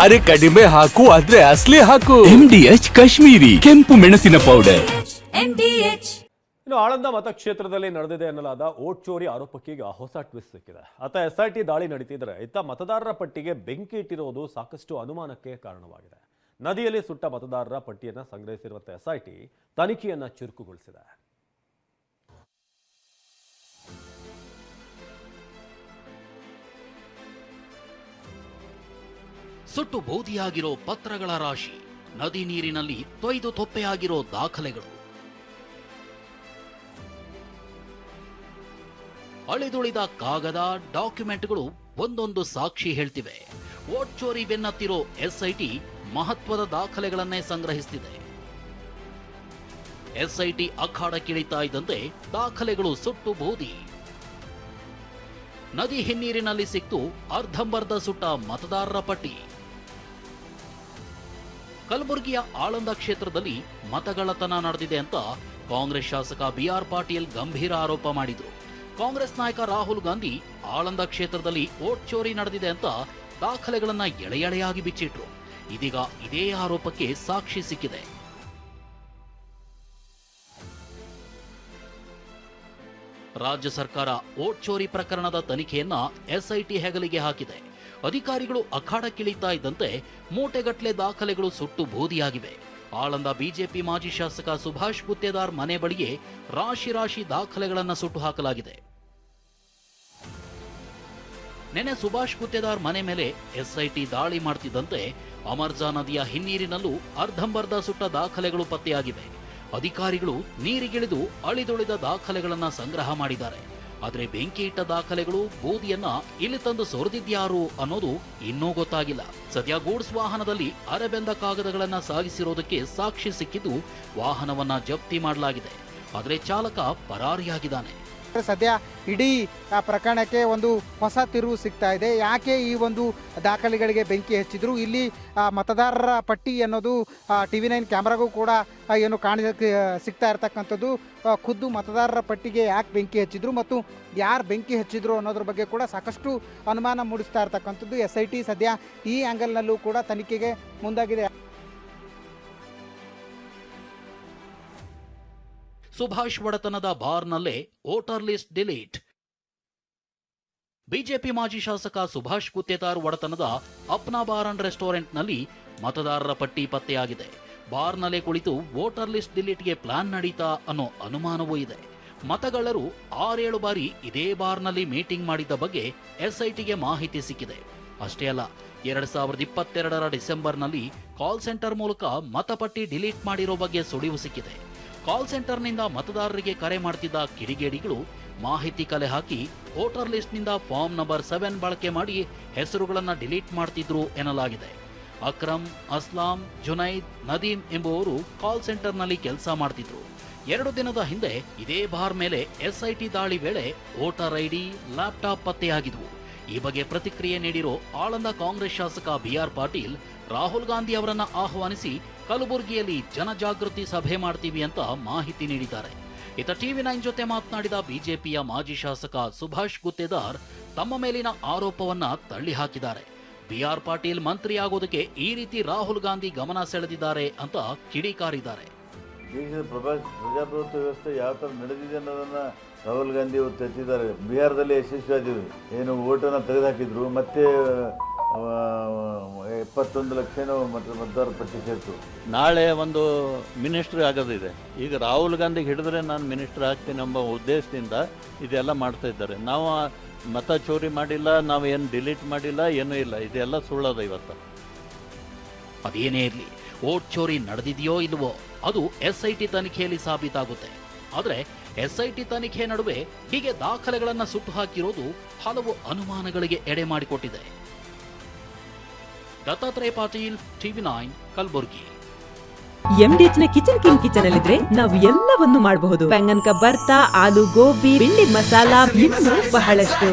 ಅರೆ ಕಡಿಮೆ ಹಾಕು ಆದ್ರೆ ಅಸ್ಲಿ ಹಾಕು. ಎಂಡಿಎಚ್ ಕಾಶ್ಮೀರಿ ಕೆಂಪು ಮೆಣಸಿನ ಪೌಡರ್ MDH ಇನ್ನು ಆಳಂದ ಮತಕ್ಷೇತ್ರದಲ್ಲಿ ನಡೆದಿದೆ ಎನ್ನಲಾದ ಓಟ್ ಚೋರಿ ಆರೋಪಕ್ಕೆ ಈಗ ಹೊಸ ಟ್ವಿಸ್ಟ್ ಸಿಕ್ಕಿದೆ. ಆತ ಎಸ್ಐಟಿ ದಾಳಿ ನಡೀತಿದ್ರೆ ಇತ್ತ ಮತದಾರರ ಪಟ್ಟಿಗೆ ಬೆಂಕಿ ಇಟ್ಟಿರುವುದು ಸಾಕಷ್ಟು ಅನುಮಾನಕ್ಕೆ ಕಾರಣವಾಗಿದೆ. ನದಿಯಲ್ಲಿ ಸುಟ್ಟ ಮತದಾರರ ಪಟ್ಟಿಯನ್ನು ಸಂಗ್ರಹಿಸಿರುವಂತಹ ಎಸ್ಐಟಿ ತನಿಖೆಯನ್ನ ಚುರುಕುಗೊಳಿಸಿದೆ. ಸುಟ್ಟು ಬೋಧಿಯಾಗಿರೋ ಪತ್ರಗಳ ರಾಶಿ, ನದಿ ನೀರಿನಲ್ಲಿ ತೊಯ್ದು ತೊಪ್ಪೆಯಾಗಿರೋ ದಾಖಲೆಗಳು. ಅಳಿದುಳಿದ ಕಾಗದ, ಡಾಕ್ಯುಮೆಂಟ್ಗಳು ಒಂದೊಂದು ಸಾಕ್ಷಿ ಹೇಳ್ತಿವೆ. ವೋಟ್ ಚೋರಿ ಬೆನ್ನತ್ತಿರೋ ಎಸ್ಐಟಿ ಮಹತ್ವದ ದಾಖಲೆಗಳನ್ನೇ ಸಂಗ್ರಹಿಸುತ್ತಿದೆ ಎಸ್ಐಟಿ ಅಖಾಡಕ್ಕಿಳಿತಾ ಇದ್ದಂತೆ ದಾಖಲೆಗಳು ಸುಟ್ಟು ಬೂದಿ. ನದಿ ಹಿನ್ನೀರಿನಲ್ಲಿ ಸಿಕ್ತು ಅರ್ಧಂಬರ್ಧ ಸುಟ್ಟ ಮತದಾರರ ಪಟ್ಟಿ. ಕಲಬುರಗಿಯ ಆಳಂದ ಕ್ಷೇತ್ರದಲ್ಲಿ ಮತಗಳತನ ನಡೆದಿದೆ ಅಂತ ಕಾಂಗ್ರೆಸ್ ಶಾಸಕ ಬಿಆರ್ ಪಾಟೀಲ್ ಗಂಭೀರ ಆರೋಪ ಮಾಡಿದ್ರು. ಕಾಂಗ್ರೆಸ್ ನಾಯಕ ರಾಹುಲ್ ಗಾಂಧಿ ಆಳಂದ ಕ್ಷೇತ್ರದಲ್ಲಿ ಓಟ್ ಚೋರಿ ನಡೆದಿದೆ ಅಂತ ದಾಖಲೆಗಳನ್ನ ಎಳೆ ಎಳೆಯಾಗಿ ಬಿಚ್ಚಿಟ್ರು. ಇದೀಗ ಇದೇ ಆರೋಪಕ್ಕೆ ಸಾಕ್ಷಿ ಸಿಕ್ಕಿದೆ. ರಾಜ್ಯ ಸರ್ಕಾರ ಓಟ್ ಚೋರಿ ಪ್ರಕರಣದ ತನಿಖೆಯನ್ನ ಎಸ್ಐಟಿ ಹೆಗಲಿಗೆ ಹಾಕಿದೆ. ಅಧಿಕಾರಿಗಳು ಅಖಾಡಕ್ಕಿಳಿತಾ ಇದ್ದಂತೆ ಮೂಟೆಗಟ್ಟಲೆ ದಾಖಲೆಗಳು ಸುಟ್ಟು ಬೂದಿಯಾಗಿವೆ. ಆಳಂದ ಬಿಜೆಪಿ ಮಾಜಿ ಶಾಸಕ ಸುಭಾಷ್ ಗುತ್ತೇದಾರ್ ಮನೆ ಬಳಿಯೇ ರಾಶಿ ರಾಶಿ ದಾಖಲೆಗಳನ್ನು ಸುಟ್ಟು ಹಾಕಲಾಗಿದೆ. ನೆನೆ ಸುಭಾಷ್ ಗುತ್ತೇದಾರ್ ಮನೆ ಮೇಲೆ ಎಸ್ಐಟಿ ದಾಳಿ ಮಾಡ್ತಿದ್ದಂತೆ ಅಮರ್ಜಾ ನದಿಯ ಹಿನ್ನೀರಿನಲ್ಲೂ ಅರ್ಧಂಬರ್ಧ ಸುಟ್ಟ ದಾಖಲೆಗಳು ಪತ್ತೆಯಾಗಿವೆ. ಅಧಿಕಾರಿಗಳು ನೀರಿಗಿಳಿದು ಅಳಿದುಳಿದ ದಾಖಲೆಗಳನ್ನು ಸಂಗ್ರಹ ಮಾಡಿದ್ದಾರೆ. ಆದ್ರೆ ಬೆಂಕಿ ಇಟ್ಟ ದಾಖಲೆಗಳು ಬೂದಿಯನ್ನ ಇಲ್ಲಿ ತಂದು ಸೊರೆದಿದ್ಯಾರು ಅನ್ನೋದು ಇನ್ನೂ ಗೊತ್ತಾಗಿಲ್ಲ. ಸದ್ಯ ಗೂಡ್ಸ್ ವಾಹನದಲ್ಲಿ ಅರೆಬೆಂದ ಕಾಗದಗಳನ್ನ ಸಾಗಿಸಿರೋದಕ್ಕೆ ಸಾಕ್ಷಿ ಸಿಕ್ಕಿದ್ದು ವಾಹನವನ್ನ ಜಪ್ತಿ ಮಾಡಲಾಗಿದೆ. ಆದರೆ ಚಾಲಕ ಪರಾರಿಯಾಗಿದ್ದಾನೆ. ಸದ್ಯ ಇಡೀ ಪ್ರಕರಣಕ್ಕೆ ಒಂದು ಹೊಸ ತಿರುವು ಸಿಗ್ತಾ ಇದೆ. ಯಾಕೆ ಈ ಒಂದು ದಾಖಲೆಗಳಿಗೆ ಬೆಂಕಿ ಹಚ್ಚಿದ್ರು? ಇಲ್ಲಿ ಮತದಾರರ ಪಟ್ಟಿ ಅನ್ನೋದು ಟಿ ವಿ ನೈನ್ ಕ್ಯಾಮ್ರಾಗೂ ಕೂಡ ಏನು ಕಾಣ ಸಿಗ್ತಾ ಇರತಕ್ಕಂಥದ್ದು. ಖುದ್ದು ಮತದಾರರ ಪಟ್ಟಿಗೆ ಯಾಕೆ ಬೆಂಕಿ ಹಚ್ಚಿದ್ರು ಮತ್ತು ಯಾರು ಬೆಂಕಿ ಹಚ್ಚಿದ್ರು ಅನ್ನೋದ್ರ ಬಗ್ಗೆ ಕೂಡ ಸಾಕಷ್ಟು ಅನುಮಾನ ಮೂಡಿಸ್ತಾ ಇರತಕ್ಕಂಥದ್ದು. ಎಸ್ ಐ ಟಿ ಸದ್ಯ ಈ ಆ್ಯಂಗಲ್ನಲ್ಲೂ ಕೂಡ ತನಿಖೆಗೆ ಮುಂದಾಗಿದೆ. ಸುಭಾಷ್ ಒಡೆತನದ ಬಾರ್ನಲ್ಲೇ ವೋಟರ್ ಲಿಸ್ಟ್ ಡಿಲೀಟ್. ಬಿಜೆಪಿ ಮಾಜಿ ಶಾಸಕ ಸುಭಾಷ್ ಗುತ್ತೇದಾರ್ ಒಡೆತನದ ಅಪ್ನಾ ಬಾರ್ ಅಂಡ್ ರೆಸ್ಟೋರೆಂಟ್ನಲ್ಲಿ ಮತದಾರರ ಪಟ್ಟಿ ಪತ್ತೆಯಾಗಿದೆ. ಬಾರ್ನಲ್ಲೇ ಕುಳಿತು ವೋಟರ್ ಲಿಸ್ಟ್ ಡಿಲೀಟ್ಗೆ ಪ್ಲಾನ್ ನಡೀತಾ ಅನ್ನೋ ಅನುಮಾನವೂ ಇದೆ. ಮತಗಳ್ಳರು ಆರೇಳು ಬಾರಿ ಇದೇ ಬಾರ್ನಲ್ಲಿ ಮೀಟಿಂಗ್ ಮಾಡಿದ್ದ ಬಗ್ಗೆ ಎಸ್ಐಟಿಗೆ ಮಾಹಿತಿ ಸಿಕ್ಕಿದೆ. ಅಷ್ಟೇ ಅಲ್ಲ, ಎರಡ್ ಸಾವಿರದ ಇಪ್ಪತ್ತೆರಡರ ಡಿಸೆಂಬರ್ನಲ್ಲಿ ಕಾಲ್ ಸೆಂಟರ್ ಮೂಲಕ ಮತಪಟ್ಟಿ ಡಿಲೀಟ್ ಮಾಡಿರೋ ಬಗ್ಗೆ ಸುಳಿವು ಸಿಕ್ಕಿದೆ. ಕಾಲ್ ಸೆಂಟರ್ನಿಂದ ಮತದಾರರಿಗೆ ಕರೆ ಮಾಡ್ತಿದ್ದ ಕಿಡಿಗೇಡಿಗಳು ಮಾಹಿತಿ ಕಲೆ ಹಾಕಿ ವೋಟರ್ ಲಿಸ್ಟ್ನಿಂದ ಫಾರ್ಮ್ ನಂಬರ್ ಸೆವೆನ್ ಬಳಕೆ ಮಾಡಿ ಹೆಸರುಗಳನ್ನು ಡಿಲೀಟ್ ಮಾಡ್ತಿದ್ರು ಎನ್ನಲಾಗಿದೆ. ಅಕ್ರಮ್, ಅಸ್ಲಾಂ, ಜುನೈದ್, ನದೀಮ್ ಎಂಬುವರು ಕಾಲ್ ಸೆಂಟರ್ನಲ್ಲಿ ಕೆಲಸ ಮಾಡ್ತಿದ್ರು. ಎರಡು ದಿನದ ಹಿಂದೆ ಇದೇ ಬಾರ್ ಮೇಲೆ ಎಸ್ಐಟಿ ದಾಳಿ ವೇಳೆ ವೋಟರ್ ಐಡಿ, ಲ್ಯಾಪ್ಟಾಪ್ ಪತ್ತೆಯಾಗಿದ್ವು. ಈ ಬಗ್ಗೆ ಪ್ರತಿಕ್ರಿಯೆ ನೀಡಿರೋ ಆಳಂದ ಕಾಂಗ್ರೆಸ್ ಶಾಸಕ ಬಿಆರ್ ಪಾಟೀಲ್, ರಾಹುಲ್ ಗಾಂಧಿ ಅವರನ್ನ ಆಹ್ವಾನಿಸಿ ಕಲಬುರಗಿಯಲ್ಲಿ ಜನಜಾಗೃತಿ ಸಭೆ ಮಾಡ್ತೀವಿ ಅಂತ ಮಾಹಿತಿ ನೀಡಿದ್ದಾರೆ. ಇತ ಟಿವಿ ನೈನ್ ಜೊತೆ ಮಾತನಾಡಿದ ಬಿಜೆಪಿಯ ಮಾಜಿ ಶಾಸಕ ಸುಭಾಷ್ ಗುತ್ತೇದಾರ್ ತಮ್ಮ ಮೇಲಿನ ಆರೋಪವನ್ನ ತಳ್ಳಿ ಹಾಕಿದ್ದಾರೆ ಬಿಆರ್ ಪಾಟೀಲ್ ಮಂತ್ರಿ ಆಗೋದಕ್ಕೆ ಈ ರೀತಿ ರಾಹುಲ್ ಗಾಂಧಿ ಗಮನ ಸೆಳೆದಿದ್ದಾರೆ ಅಂತ ಕಿಡಿಕಾರಿದ್ದಾರೆ. ದೇಶದ ಪ್ರಜಾಪ್ರಭುತ್ವ ವ್ಯವಸ್ಥೆ ಯಾವ ಥರ ನಡೆದಿದೆ ಅನ್ನೋದನ್ನು ರಾಹುಲ್ ಗಾಂಧಿ ಅವರು ತೆತ್ತಿದ್ದಾರೆ. ಬಿಹಾರದಲ್ಲಿ ಆದ್ರು ಏನು ಓಟನ್ನು ತೆಗೆದುಹಾಕಿದ್ರು. ಮತ್ತೆ ಆ, ಎಪ್ಪತ್ತೊಂದು ಲಕ್ಷನೋ ಮತ ಮತದಾರ ಪಟ್ಟಿ ಸೇರ್ತು. ನಾಳೆ ಒಂದು ಮಿನಿಸ್ಟ್ರಿ ಆಗೋದಿದೆ. ಈಗ ರಾಹುಲ್ ಗಾಂಧಿಗೆ ಹಿಡಿದ್ರೆ ನಾನು ಮಿನಿಸ್ಟರ್ ಆಗ್ತೀನಿ ಎಂಬ ಉದ್ದೇಶದಿಂದ ಇದೆಲ್ಲ ಮಾಡ್ತಾ ಇದ್ದಾರೆ. ನಾವು ಮತ ಚೋರಿ ಮಾಡಿಲ್ಲ ನಾವು ಏನು ಡಿಲೀಟ್ ಮಾಡಿಲ್ಲ ಏನೂ ಇಲ್ಲ. ಇದೆಲ್ಲ ಸುಳ್ಳದ ಇವತ್ತು. ಅದೇನೇ ಇರಲಿ ಓಟ್ ಚೋರಿ ನಡೆದಿದೆಯೋ ಇಲ್ವೋ ಅದು ಎಸ್ ಐ ಟಿ ತನಿಖೆಯಲ್ಲಿ ಸಾಬೀತಾಗುತ್ತೆ. ಆದರೆ ಎಸ್ ಐ ಟಿ ತನಿಖೆ ನಡುವೆ ಹೀಗೆ ದಾಖಲೆಗಳನ್ನು ಸುಟ್ಟು ಹಾಕಿರೋದು ಹಲವು ಅನುಮಾನಗಳಿಗೆ ಎಡೆ ಮಾಡಿಕೊಟ್ಟಿದೆ. Dattatreya Patil TV nine Kalaburagi. ಎಂಡಿಎಚ್ನ kitchen king kitchen ಅಲ್ಲಿದ್ರೆ ನಾವು ಎಲ್ಲವನ್ನು ಮಾಡಬಹುದು. ಬೆಂಗನ್ಕ ಬರ್ತಾ ಆಲೂ ಗೋಬಿ ಬೆಂಡಿ ಮಸಾಲಾ ಇನ್ನೂ ಬಹಳಷ್ಟು.